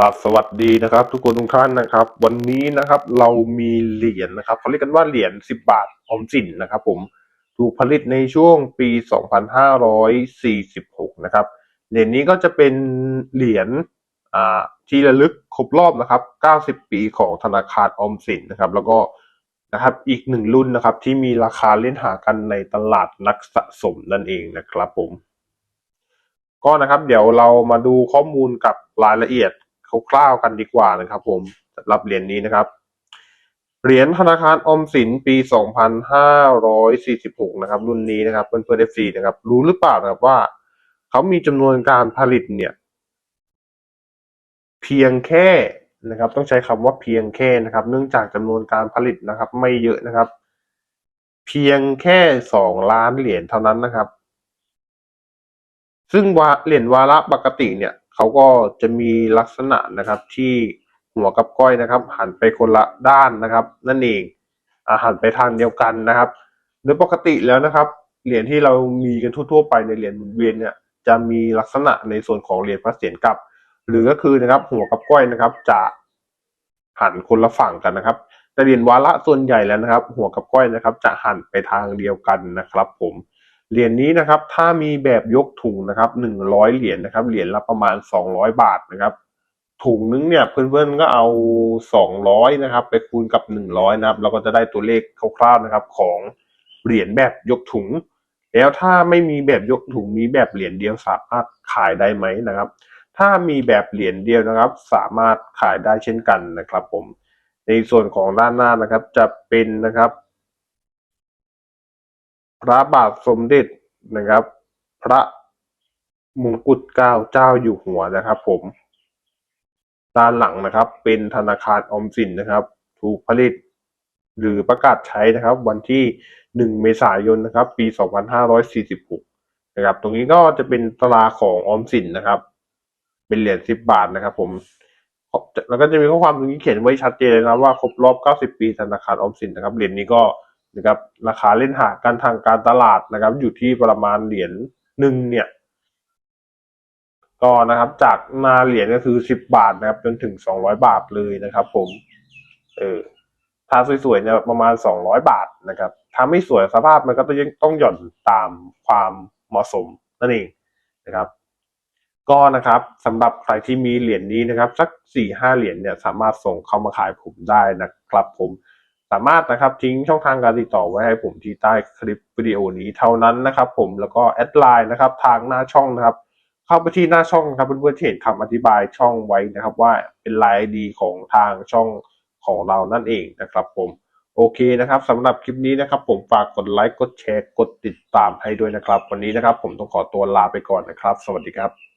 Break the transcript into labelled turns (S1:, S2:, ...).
S1: ครับสวัสดีนะครับ ทุกคนทุกท่านนะครับ วันนี้นะครับเรามีเหรียญนะครับเขาเรียกกันว่าเหรียญ10 บาทออมสินนะครับผมถูกผลิตในช่วงปี 2546 นะครับเหรียญนี้ก็จะเป็นเหรียญที่ระลึกครบรอบนะครับ 90 ปีของธนาคารออมสินนะครับ แล้วก็นะครับอีกหนึ่งรุ่นนะครับ ที่มีราคาเล่นหากันในตลาดนักสะสมนั่นเองนะครับผมก็นะครับเดี๋ยวเรามาดูข้อมูลกับรายละเอียด คร่าวๆกันดีกว่านะครับ ผมสำหรับเหรียญนี้นะครับเหรียญธนาคารออมสินปี 2546 นะครับ รุ่นนี้นะครับเพื่อนเพื่อน FC นะครับ รู้หรือเปล่านะครับว่า เขามีจำนวนการผลิตเนี่ย เพียงแค่นะครับ ต้องใช้คำว่าเพียงแค่นะครับ เนื่องจากจำนวนการผลิตนะครับ ไม่เยอะนะครับ เพียงแค่สองล้านเหรียญเท่านั้นนะครับ ซึ่งวาเหรียญวาระปกติเนี่ย เขาก็จะมีลักษณะนะครับที่หัวกับก้อยนะครับ หันไปคนละด้านนะครับ นั่นเองอาหันไปทางเดียวกันนะครับ โดยปกติแล้วนะครับ เหรียญที่เรามีกันทั่วๆไปในเหรียญหมุนเวียนเนี่ยจะมีลักษณะในส่วนของเหรียญพระเศียรกลับ หรือก็คือนะครับหัวกับก้อยนะครับจะหันคนละฝั่งกันนะครับ แต่เหรียญวาระส่วนใหญ่แล้วนะครับ หัวกับก้อยนะครับ จะหันไปทางเดียวกันนะครับ ผม เหรียญนี้นะครับถ้ามีแบบยกถุงนะครับหนึ่งร้อยเหรียญนะครับเหรียญละประมาณสองร้อยบาทนะครับ ถุงนึงเนี่ยเพื่อนๆก็เอาสองร้อยนะครับ ไปคูณกับหนึ่งร้อยนะครับ เราก็จะได้ตัวเลขคร่าวๆนะครับของเหรียญแบบยกถุง แล้วถ้าไม่มีแบบยกถุงมีแบบเหรียญเดียวสามารถขายได้ไหมนะครับ ถ้ามีแบบเหรียญเดียวนะครับ สามารถขายได้เช่นกันนะครับ ผม ในส่วนของด้านหน้านะครับจะเป็นนะครับ พระบาทสมเด็จนะครับ พระมงกุฎเกล้าเจ้าอยู่หัวนะครับ ผม ด้านหลังนะครับ เป็นธนาคารออมสินนะครับ ถูกผลิต หรือประกาศใช้นะครับ วันที่ 1 เมษายนนะครับ ปี 2546 นะครับ ตรงนี้ก็จะเป็นตราของออมสินนะครับ เป็นเหรียญ 10 บาทนะครับ ผมแล้วก็จะมีข้อความตรงนี้เขียนไว้ชัดเจนเลยนะว่าครบรอบ 90 ปีธนาคารออมสินนะครับเหรียญนี้ก็ นะครับราคาเล่นหากันทางการตลาดนะครับ อยู่ที่ประมาณเหรียญหนึ่งเนี่ย ก็นะครับจากนาเหรียญก็คือ10บบาทนะครับ จนถึง200บาทเลยนะครับ ผม เออถ้าสวยๆเนี่ยประมาณ200บาทนะครับถ้าไม่สวยสภาพมันก็ต้องยังต้องหย่อนตามความเหมาะสมนั่นเองนะครับ ก็นะครับสำหรับใครที่มีเหรียญนี้นะครับ สักสี่ห้าเหรียญเนี่ยสามารถส่งเข้ามาขายผมได้นะครับผม สามารถนะครับทิ้งช่องทางการติดต่อไว้ให้ผมที่ใต้คลิปวิดีโอนี้เท่านั้นนะครับ ผมแล้วก็แอดไลน์นะครับทางหน้าช่องนะครับ เข้าไปที่หน้าช่องนะครับเพื่อนๆเห็นคำอธิบายช่องไว้นะครับ ว่าเป็นไลน์ดีของทางช่องของเรานั่นเองนะครับ ผมโอเคนะครับสำหรับคลิปนี้นะครับ ผมฝากกดไลค์กดแชร์กดติดตามให้ด้วยนะครับ วันนี้นะครับ ผมต้องขอตัวลาไปก่อนนะครับ สวัสดีครับ